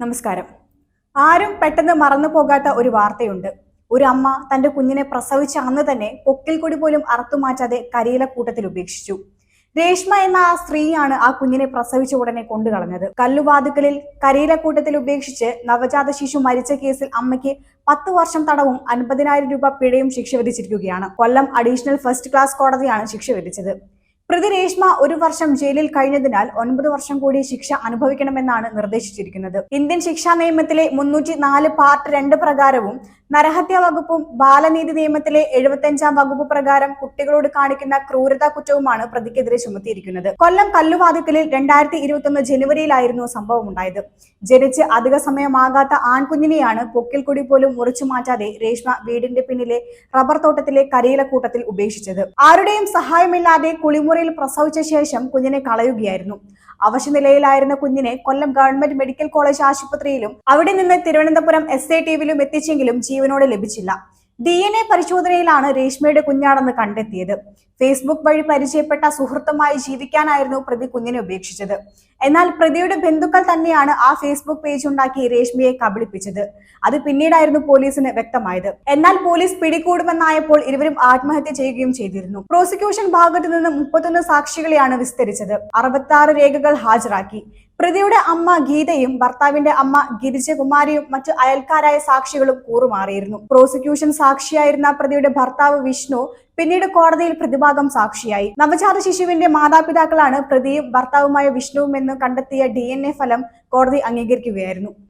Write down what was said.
നമസ്കാരം. ആരും പെട്ടെന്ന് മറന്നു പോകാത്ത ഒരു വാർത്തയുണ്ട്. ഒരു അമ്മ തന്റെ കുഞ്ഞിനെ പ്രസവിച്ച അന്ന് തന്നെ പൊക്കിൽ കൊടി പോലും അറുത്തുമാറ്റാതെ കരിയില കൂട്ടത്തിൽ ഉപേക്ഷിച്ചു. രേഷ്മ എന്ന ആ സ്ത്രീയാണ് ആ കുഞ്ഞിനെ പ്രസവിച്ച ഉടനെ കൊണ്ടുകളഞ്ഞത് കല്ലുവാതുക്കലിൽ കരിയിലക്കൂട്ടത്തിൽ ഉപേക്ഷിച്ച് നവജാത ശിശു മരിച്ച കേസിൽ അമ്മയ്ക്ക് പത്ത് വർഷം തടവും അൻപതിനായിരം രൂപ പിഴയും ശിക്ഷ വിധിച്ചിരിക്കുകയാണ്. കൊല്ലം അഡീഷണൽ ഫസ്റ്റ് ക്ലാസ് കോടതിയാണ് ശിക്ഷ വിധിച്ചത്. പ്രതി രേഷ്മ ഒരു വർഷം ജയിലിൽ കഴിഞ്ഞതിനാൽ ഒൻപത് വർഷം കൂടി ശിക്ഷ അനുഭവിക്കണമെന്നാണ് നിർദ്ദേശിച്ചിരിക്കുന്നത്. ഇന്ത്യൻ ശിക്ഷാ നിയമത്തിലെ മുന്നൂറ്റി നാല് പാർട്ട് രണ്ട് പ്രകാരവും നരഹത്യാ വകുപ്പും ബാലനീതി നിയമത്തിലെ എഴുപത്തഞ്ചാം വകുപ്പ് പ്രകാരം കുട്ടികളോട് കാണിക്കുന്ന ക്രൂരതാ കുറ്റവുമാണ് പ്രതിക്കെതിരെ ചുമത്തിയിരിക്കുന്നത്. കൊല്ലം കല്ലുവാതിക്കലിൽ രണ്ടായിരത്തി ഇരുപത്തൊന്ന് ജനുവരിയിലായിരുന്നു സംഭവം ഉണ്ടായത്. ജനിച്ച് അധിക സമയമാകാത്ത ആൺകുഞ്ഞിനെയാണ് പൊക്കിൽ കുടി പോലും മുറിച്ചു മാറ്റാതെ രേഷ്മ വീടിന്റെ പിന്നിലെ റബ്ബർ തോട്ടത്തിലെ കരയിലക്കൂട്ടത്തിൽ ഉപേക്ഷിച്ചത്. ആരുടെയും സഹായമില്ലാതെ കുളിമുറിയിൽ പ്രസവിച്ച ശേഷം കുഞ്ഞിനെ കളയുകയായിരുന്നു. അവശനിലയിലായിരുന്ന കുഞ്ഞിനെ കൊല്ലം ഗവൺമെന്റ് മെഡിക്കൽ കോളേജ് ആശുപത്രിയിലും അവിടെ നിന്ന് തിരുവനന്തപുരം എസ് ഐ ടിവിലും എത്തിച്ചെങ്കിലും ജീവനോടെ ലഭിച്ചില്ല. ഡി എൻ എ പരിശോധനയിലാണ് രേഷ്മയുടെ കുഞ്ഞാണെന്ന് കണ്ടെത്തിയത്. ഫേസ്ബുക്ക് വഴി പരിചയപ്പെട്ട സുഹൃത്തുമായി ജീവിക്കാനായിരുന്നു പ്രതി കുഞ്ഞിനെ ഉപേക്ഷിച്ചത്. എന്നാൽ പ്രതിയുടെ ബന്ധുക്കൾ തന്നെയാണ് ആ ഫേസ്ബുക്ക് പേജ് ഉണ്ടാക്കി രേഷ്മിയെ കബളിപ്പിച്ചത്. അത് പിന്നീടായിരുന്നു പോലീസിന് വ്യക്തമായത്. എന്നാൽ പോലീസ് പിടികൂടുമെന്നായപ്പോൾ ഇരുവരും ആത്മഹത്യ ചെയ്യുകയും ചെയ്തിരുന്നു. പ്രോസിക്യൂഷൻ ഭാഗത്തു നിന്ന് മുപ്പത്തൊന്ന് സാക്ഷികളെയാണ് വിസ്തരിച്ചത്. അറുപത്തി രേഖകൾ ഹാജരാക്കി. പ്രതിയുടെ അമ്മ ഗീതയും ഭർത്താവിന്റെ അമ്മ ഗിരിജകുമാരിയും മറ്റു അയൽക്കാരായ സാക്ഷികളും കൂറുമാറിയിരുന്നു. പ്രോസിക്യൂഷൻ സാക്ഷിയായിരുന്ന പ്രതിയുടെ ഭർത്താവ് വിഷ്ണു പിന്നീട് കോടതിയിൽ പ്രതിഭാഗം സാക്ഷിയായി. നവജാത ശിശുവിന്റെ മാതാപിതാക്കളാണ് പ്രതിയും ഭർത്താവുമായ വിഷ്ണുവും എന്ന് കണ്ടെത്തിയ ഡി ഫലം കോടതി അംഗീകരിക്കുകയായിരുന്നു.